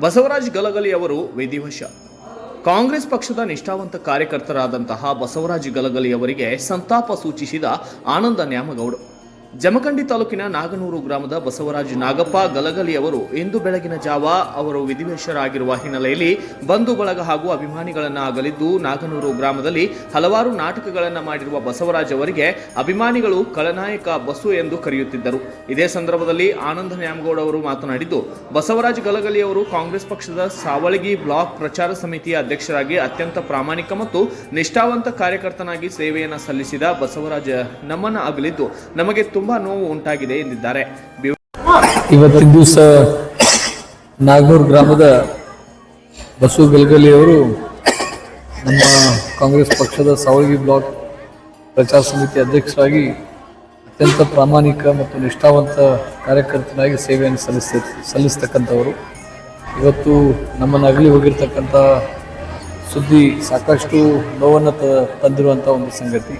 ಬಸವರಾಜ್ ಗಲಗಲಿ ಅವರು ವಿಧಿವಶ ಕಾಂಗ್ರೆಸ್ ಪಕ್ಷದ ನಿಷ್ಠಾವಂತ ಕಾರ್ಯಕರ್ತರಾದಂತಹ ಬಸವರಾಜ್ ಗಲಗಲಿ ಅವರಿಗೆ ಸಂತಾಪ ಸೂಚಿಸಿದ ಆನಂದ ನ್ಯಾಮಗೌಡ. ಜಮಖಂಡಿ ತಾಲೂಕಿನ ನಾಗನೂರು ಗ್ರಾಮದ ಬಸವರಾಜ್ ನಾಗಪ್ಪ ಗಲಗಲಿ ಅವರು ಇಂದು ಬೆಳಗಿನ ಜಾವ ಅವರು ವಿಧಿವೇಶರಾಗಿರುವ ಹಿನ್ನೆಲೆಯಲ್ಲಿ ಬಂಧು ಬಳಗ ಹಾಗೂ ಅಭಿಮಾನಿಗಳನ್ನು ಅಗಲಿದ್ದು ನಾಗನೂರು ಗ್ರಾಮದಲ್ಲಿ ಹಲವಾರು ನಾಟಕಗಳನ್ನು ಮಾಡಿರುವ ಬಸವರಾಜ್ ಅವರಿಗೆ ಅಭಿಮಾನಿಗಳು ಖಳನಾಯಕ ಬಸು ಎಂದು ಕರೆಯುತ್ತಿದ್ದರು. ಇದೇ ಸಂದರ್ಭದಲ್ಲಿ ಆನಂದ ನ್ಯಾಮಗೌಡ ಅವರು ಮಾತನಾಡಿದ್ದು, ಬಸವರಾಜ್ ಗಲಗಲಿ ಅವರು ಕಾಂಗ್ರೆಸ್ ಪಕ್ಷದ ಸಾವಳಗಿ ಬ್ಲಾಕ್ ಪ್ರಚಾರ ಸಮಿತಿಯ ಅಧ್ಯಕ್ಷರಾಗಿ ಅತ್ಯಂತ ಪ್ರಾಮಾಣಿಕ ಮತ್ತು ನಿಷ್ಠಾವಂತ ಕಾರ್ಯಕರ್ತನಾಗಿ ಸೇವೆಯನ್ನು ಸಲ್ಲಿಸಿದ ಬಸವರಾಜ್ ನಮ್ಮನ್ನ ಅಗಲಿದ್ದು, ನಮಗೆ ತುಂಬಾ ನೋವು ಉಂಟಾಗಿದೆ ಎಂದಿದ್ದಾರೆ. ಇವತ್ತಿನ ದಿವಸ ನಾಗೂರ್ ಗ್ರಾಮದ ಬಸು ಬೆಲ್ಗಲಿ ಅವರು ನಮ್ಮ ಕಾಂಗ್ರೆಸ್ ಪಕ್ಷದ ಸಾವಳಗಿ ಬ್ಲಾಕ್ ಪ್ರಚಾರ ಸಮಿತಿ ಅಧ್ಯಕ್ಷರಾಗಿ ಅತ್ಯಂತ ಪ್ರಾಮಾಣಿಕ ಮತ್ತು ನಿಷ್ಠಾವಂತ ಕಾರ್ಯಕರ್ತನಾಗಿ ಸೇವೆಯನ್ನು ಸಲ್ಲಿಸ ಸಲ್ಲಿಸ್ತಕ್ಕಂಥವರು. ಇವತ್ತು ನಮ್ಮನ್ನು ಅಗಲಿ ಹೋಗಿರ್ತಕ್ಕಂಥ ಸುದ್ದಿ ಸಾಕಷ್ಟು ನೋವನ್ನು ತಂದಿರುವಂಥ ಒಂದು ಸಂಗತಿ.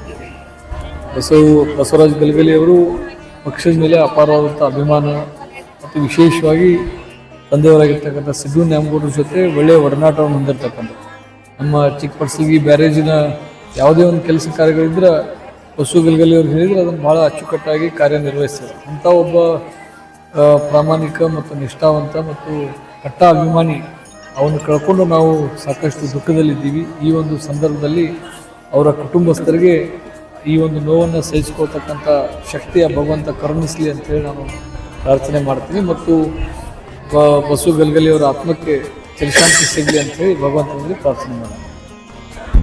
ಬಸವ ಬಸವರಾಜ ಗಲಗಲಿ ಅವರು ಪಕ್ಷದ ಮೇಲೆ ಅಪಾರವಾದಂಥ ಅಭಿಮಾನ ಮತ್ತು ವಿಶೇಷವಾಗಿ ತಂದೆಯವರಾಗಿರ್ತಕ್ಕಂಥ ಸಿದ್ದು ನ್ಯಾಮಗೌಡರ ಜೊತೆ ಒಳ್ಳೆಯ ಒಡನಾಟವನ್ನು ಹೊಂದಿರತಕ್ಕಂಥ ನಮ್ಮ ಚಿಕ್ಕಪಡ್ಸಗಿ ಬ್ಯಾರೇಜಿನ ಯಾವುದೇ ಒಂದು ಕೆಲಸ ಕಾರ್ಯಗಳಿದ್ರೆ ಬಸವ ಗಲಗಲಿ ಅವರು ಹೇಳಿದ್ರೆ ಅದನ್ನು ಭಾಳ ಅಚ್ಚುಕಟ್ಟಾಗಿ ಕಾರ್ಯನಿರ್ವಹಿಸ್ತಾರೆ. ಅಂಥ ಒಬ್ಬ ಪ್ರಾಮಾಣಿಕ ಮತ್ತು ನಿಷ್ಠಾವಂತ ಮತ್ತು ಕಟ್ಟ ಅಭಿಮಾನಿ ಅವನ್ನು ಕಳ್ಕೊಂಡು ನಾವು ಸಾಕಷ್ಟು ದುಃಖದಲ್ಲಿದ್ದೀವಿ. ಈ ಒಂದು ಸಂದರ್ಭದಲ್ಲಿ ಅವರ ಕುಟುಂಬಸ್ಥರಿಗೆ ಈ ಒಂದು ನೋವನ್ನು ಸಹಿಸ್ಕೊಳ್ತಕ್ಕಂಥ ಶಕ್ತಿಯ ಭಗವಂತ ಕರುಣಿಸಲಿ ಅಂತೇಳಿ ನಾನು ಪ್ರಾರ್ಥನೆ ಮಾಡ್ತೀನಿ. ಮತ್ತು ಬಸು ಗಲ್ಗಲಿಯವರ ಆತ್ಮಕ್ಕೆ ಚಲಶಾಂತಿ ಸಿಗಲಿ ಅಂತೇಳಿ ಭಗವಂತನಲ್ಲಿ ಪ್ರಾರ್ಥನೆ ಮಾಡ್ತೀನಿ.